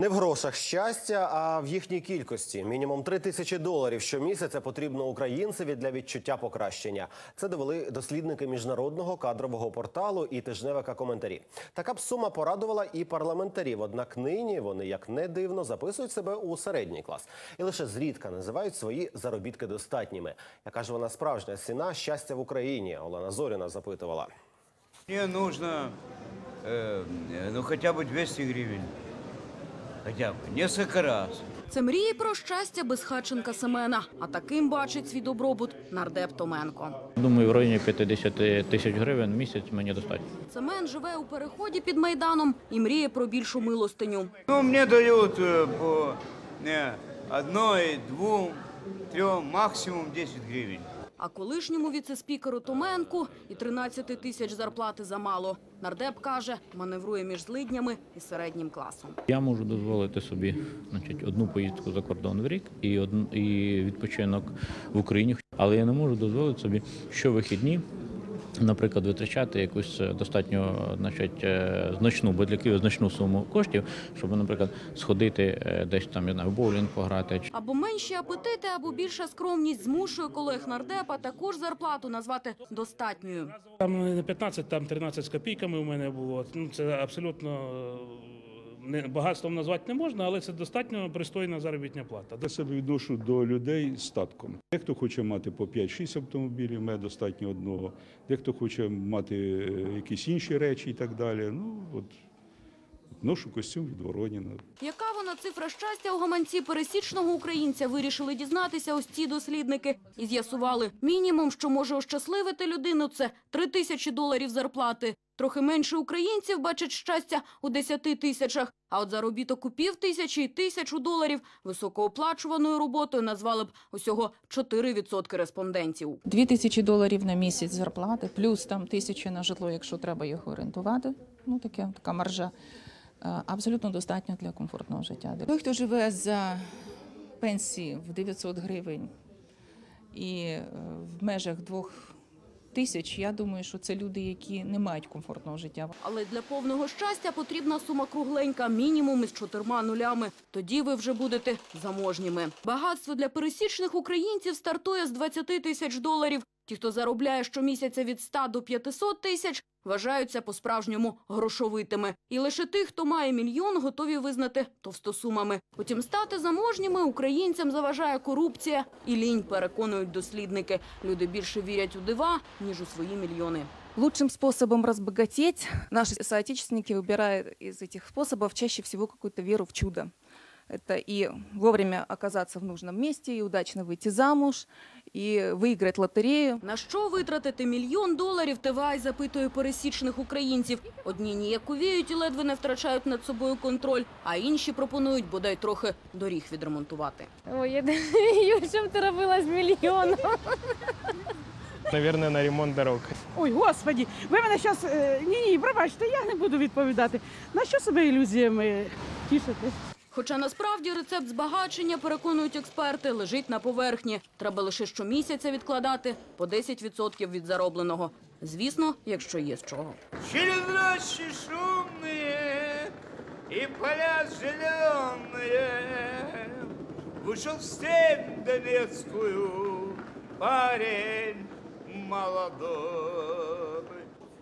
Не в грошах щастя, а в їхній кількості. Мінімум 3 тисячі доларів щомісяця потрібно українцеві для відчуття покращення. Це довели дослідники міжнародного кадрового порталу і тижневика коментарі. Така б сума порадувала і парламентарів. Однак нині вони, як не дивно, записують себе у середній клас і лише зрідка називають свої заробітки достатніми. Яка ж вона справжня ціна щастя в Україні? Олена Зоріна запитувала. Мне нужно, э, ну, хотя бы 200 гривен Хотя бы, несколько раз. Це мрії про щастя безхатченка Семена. А таким бачить свій добробут нардеп Томенко. Думаю, в районі 50 тисяч гривень в місяць мені достатньо. Семен живе у переході під майданом і мріє про більшу милостиню. Ну, мне дают э, по э, одной, двум, трем, максимум 10 гривен. А колишньому віцеспікеру Томенку і 13 тисяч зарплати замало. Нардеп каже, маневрує між злиднями і середнім класом. Я можу дозволити собі значить, одну поїздку за кордон в рік і, одну, і відпочинок в Україні. Але я не можу дозволити собі щовихідні, наприклад, витрачати якусь е, достатньо значить, е, значну, бо для Києва значну суму коштів, щоб, наприклад, сходити е, десь там я знаю, в боулінг пограти. Або менші апетити, або більша скромність змушує колег нардепа також зарплату назвати достатньою. Там не 15, там 13 з копійками у мене було. Ну, це абсолютно е, не, багатством назвати не можна, але це достатньо пристойна заробітня плата. Я себе відношу до людей статком. Дехто хоче мати по 5-6 автомобілів, має достатньо одного. Дехто хоче мати е, якісь інші речі і так далі. Ну, от ношу костюм від Вороніна. Яка вона цифра щастя у гаманці пересічного українця вирішили дізнатися ось ці дослідники і з'ясували мінімум, що може ощасливити людину, це 3 тисячі доларів зарплати. Трохи менше українців бачать щастя у 10 тисячах, а от заробіток у пів тисячі і тисячу доларів високооплачуваною роботою назвали б усього 4% респондентів. Дві тисячі доларів на місяць зарплати, плюс там тисяча на житло, якщо треба його орендувати. Ну таке така маржа. Е, Абсолютно достатньо для комфортного життя. Той, хто живе за пенсії в 900 гривень і е, в межах двох тисяч, я думаю, що це люди, які не мають комфортного життя. Але для повного щастя потрібна сума кругленька, мінімум із чотирма нулями. Тоді ви вже будете заможніми. Багатство для пересічних українців стартує з 20 тисяч доларів. Ті, хто заробляє щомісяця від 100 до 500 тисяч, вважаються по-справжньому грошовитими. І лише тих, хто має мільйон, готові визнати товстосумами. Утім, стати заможніми українцям заважає корупція і лінь, переконують дослідники. Люди більше вірять у дива, ніж у свої мільйони. Лучшим способом разбогатеть наши соотечественники выбирают из этих способов чаще всего какую-то в чудо. Это и вовремя оказаться в нужном месте, и удачно выйти замуж, и выиграть лотерею. На що витратити мільйон доларів, ТВАЙ запитує пересічних українців. Одні ніяковіють і ледве не втрачають над собою контроль, а інші пропонують бодай трохи доріг відремонтувати. Ой, я думаю, що б ти робила з мільйоном. Наверное, на ремонт дорог. Ой, господі, ви мене зараз. Ні, ні, пробачте, я не буду відповідати. На що себе ілюзіями тішити? Хоча насправді рецепт збагачення, переконують експерти, лежить на поверхні. Треба лише щомісяця відкладати по 10% від заробленого. Звісно, якщо є з чого. Через рощи шумные и поля зеленые Вышел в степь Донецкую парень молодой.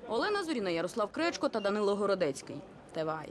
Олена Зоріна, Ярослав Кречко та Данило Городецький. ТВАЙ.